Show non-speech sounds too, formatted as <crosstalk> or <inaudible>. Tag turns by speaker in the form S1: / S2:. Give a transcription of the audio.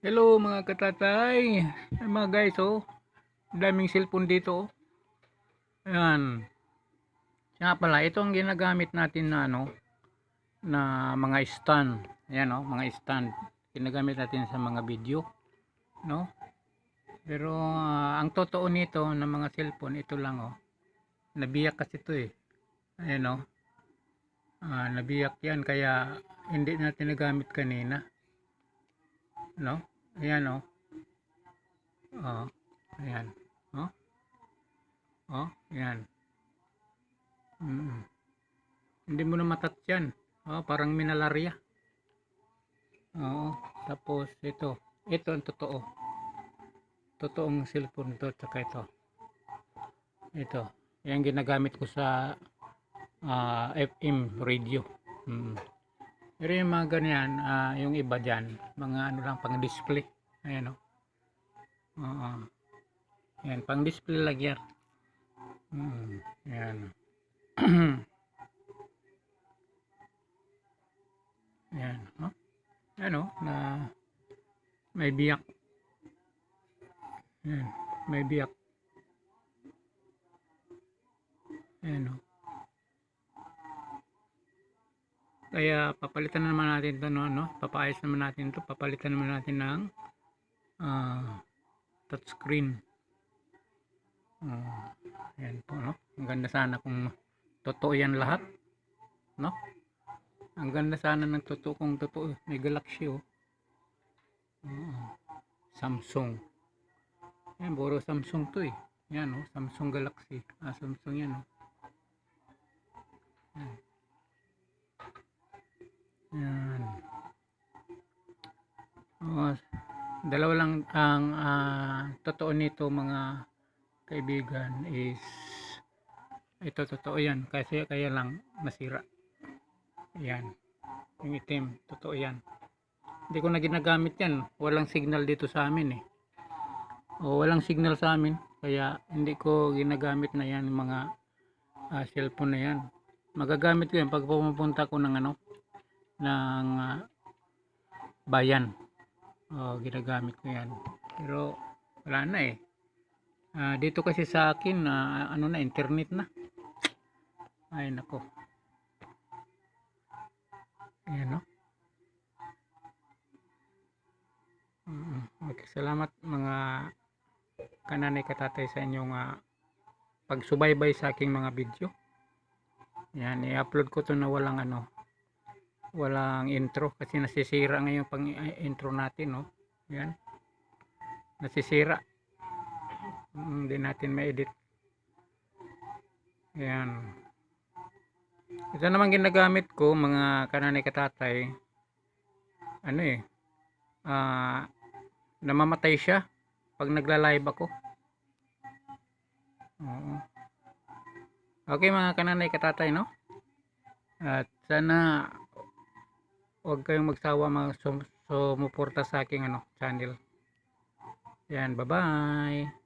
S1: Hello mga katatay. Ay, mga guys oh. Daming cellphone dito oh. Ayan. Siya pala, ito ang ginagamit natin na ano na mga stand. Ayan oh, mga stand. Ginagamit natin sa mga video, no? Pero ah, ang totoo nito ng mga cellphone ito lang oh. Nabiyak kasi ito eh. Ayan oh. Ah, nabiyak 'yan kaya hindi natin nagamit kanina no? Ayan oh. Oh, ayan. Oh. Oh, ayan. Mm. Hindi mo na matat yan. Oh, parang minalarya. Oo. Tapos ito. Ito ang totoo. Totoong cellphone to tsaka ito. Ito. Yan ginagamit ko sa ah, FM radio. Mm. Pero yung mga ganyan, ah, yung iba dyan, mga ano lang, pang display. Ayan o. Oo. Ayan, pang display lang yan. Mm, ayan. <clears throat> ayan. Oh. Ayan o, na may biyak. Ayan, may biyak. Ayan o. Kaya papalitan na naman natin 'to no, no? Papaayos naman natin 'to, papalitan naman natin ng ah touchscreen. Ah, ayan po no. Ang ganda sana kung totoo 'yan lahat, no? Ang ganda sana ng totoo kung totoo, may Galaxy oh. Ah, Samsung. Yan, puro Samsung 'to eh. Yan oh, Samsung Galaxy. Ah, Samsung 'yan oh. Yan. Oh, dalawa lang ang ah, totoo nito mga kaibigan is ito totoo yan kasi kaya lang masira. Yan. Yung itim, totoo yan. Hindi ko na ginagamit yan. Walang signal dito sa amin eh. O walang signal sa amin kaya hindi ko ginagamit na yan mga ah, cellphone na yan. Magagamit ko yan pag pumunta ko ng ano ng ah, bayan. Oh, ginagamit ko 'yan. Pero wala na eh. Ah, dito kasi sa akin na ano na internet na. Ay nako. Ayan no. Okay, salamat mga kananay katatay sa inyong ah, pagsubaybay sa aking mga video. Yan, i-upload ko to na walang ano, walang intro kasi nasisira ngayon pang i- intro natin no? Yan. Nasisira. Mm, hindi natin ma-edit. Yan. Ito naman ginagamit ko mga kananay katatay. Ano eh? Ah namamatay siya pag nagla-live ako. Oo. okay mga kananay katatay no? At sana huwag kayong magsawa mga sum- sumuporta sa aking ano, channel. Yan, bye-bye.